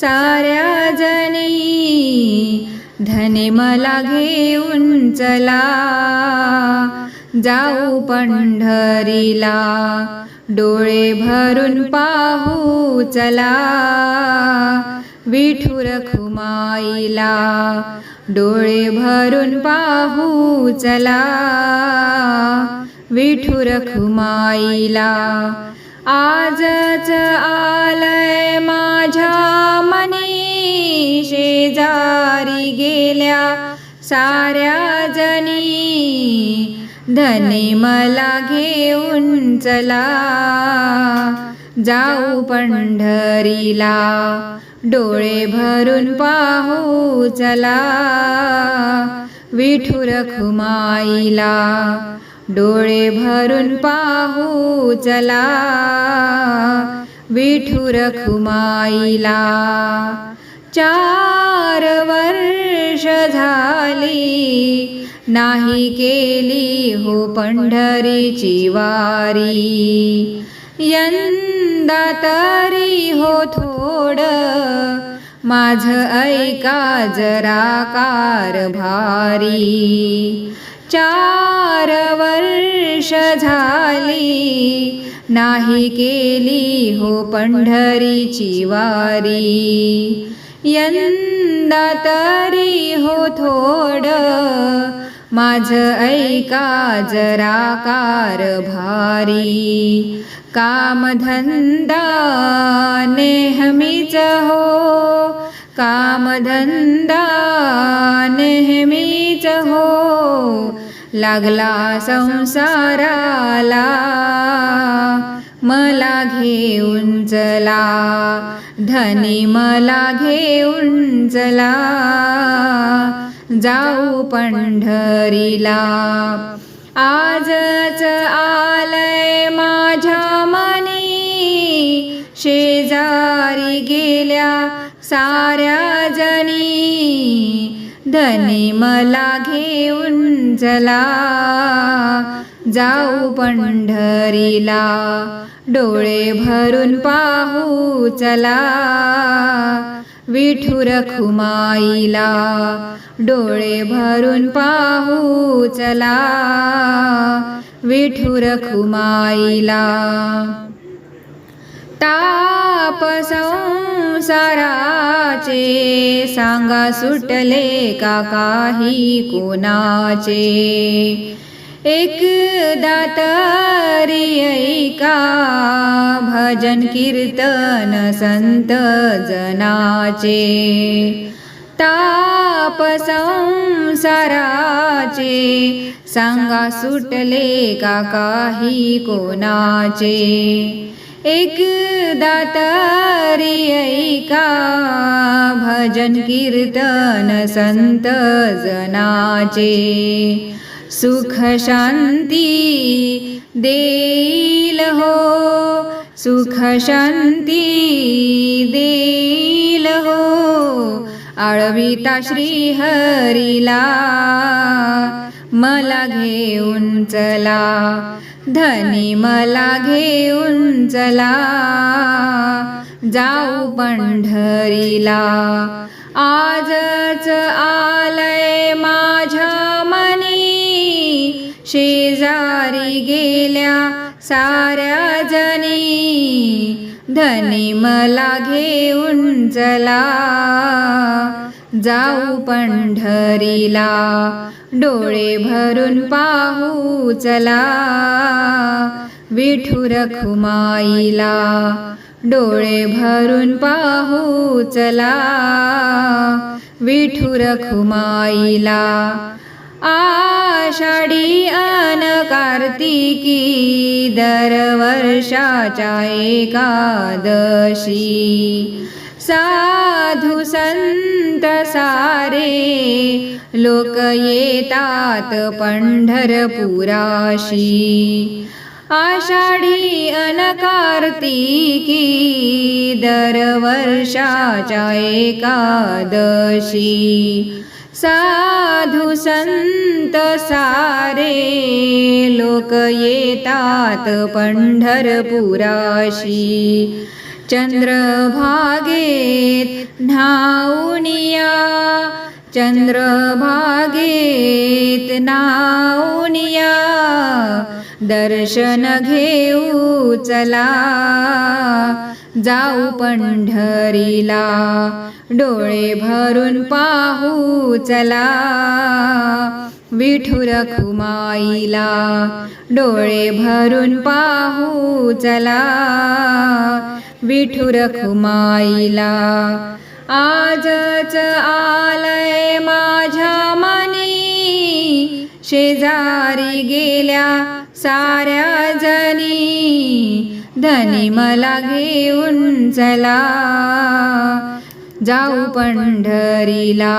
साऱ्या जणी धने मला घेऊन चला. जाऊ पंढरीला डोळे भरून पाहू चला. विठुर खुमाईला डोळे भरून पाहू चला. विठुर खुमाईला आजच आलय माझ्या मनी शेजारी गेल्या साऱ्या जनी. धने मला घेऊन चला. जाऊ पंढरीला डोळे भरून पाहू चला. विठुरखुमाईला डोळे भरून पाहू चला. विठुर खुमाईला. चार वर्ष झाली नाही केली हो पंढरीची वारी. यंदा तरी हो थोड माझ ऐका जरा कारभारी चार वर्ष झाली. नाही केली हो पंढरीची वारी. यंदा तरी हो थोड. माझ ऐका जरा कारभारी कामधंदा नेहमीच हो. कामधंदा नेहमीच हो लागला संसाराला मला घेऊन चला धनी मला घेऊन चला जाऊ पंढरीला. आजच आलय माझ्या मनी शेजारी गेल्या साऱ्या जनी धनी मला घेऊन चला. जाऊ पंढरीला डोळे भरून पाहू चला. विठुर खुमाईला डोळे भरून पाहू चला. विठुर खुमाईला तापसं संसाराचे सांगा सुटले का काही कोणाचे? एकदा तरी ऐका भजन कीर्तन संत जनाचे. ताप संसाराचे सांगा सुटले का काही कोणाचे? एकदा तरी ऐका भजन कीर्तन संत जनाचे. सुख शांती देईल हो सुख शांती देईल हो. आळविता श्री हरिला मला घेऊन चला. धनी मला घेऊन चला. जाऊ पंढरीला. आजच आलय माझ्या मनी. शेजारी गेल्या साऱ्या जनी. धनी मला घेऊन चला. जाऊ पंढरीला. डोळे भरून पाहू चला. विठुर खुमाईला. डोळे भरून पाहू चला. विठुर खुमाईला. आषाढी अन कार्तिकी दरवर्षाच्या एकादशी. साधू संत सारे लोक येतात पंढरपुराशी. आषाढी अनकार्तिकी दर दरवर्षाच्या एकादशी. साधू संत सारे लोक येतात पंढरपुराशी. चंद्रभागेत न्हाऊनिया चंद्रभागेत नाऊनिया दर्शन घेऊ चला जाऊ पंढरीला डोळे भरून पाहू चला. विठुर खुमाईला डोळे भरून पाहू चला. विठुर खुमाईला आजच आलय माझ्या मनी. शेजारी गेल्या साऱ्या जणी धनी मला घेऊन चला. जाऊ पंढरीला.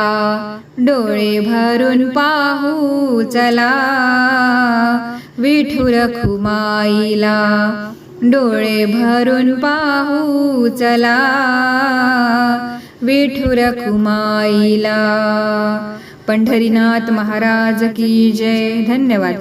डोळे भरून पाहू चला. विठुर खुमाईला. डोळे भरून पाहू चला. विठुर खुमाईला. पंढरीनाथ महाराज की जय. धन्यवाद.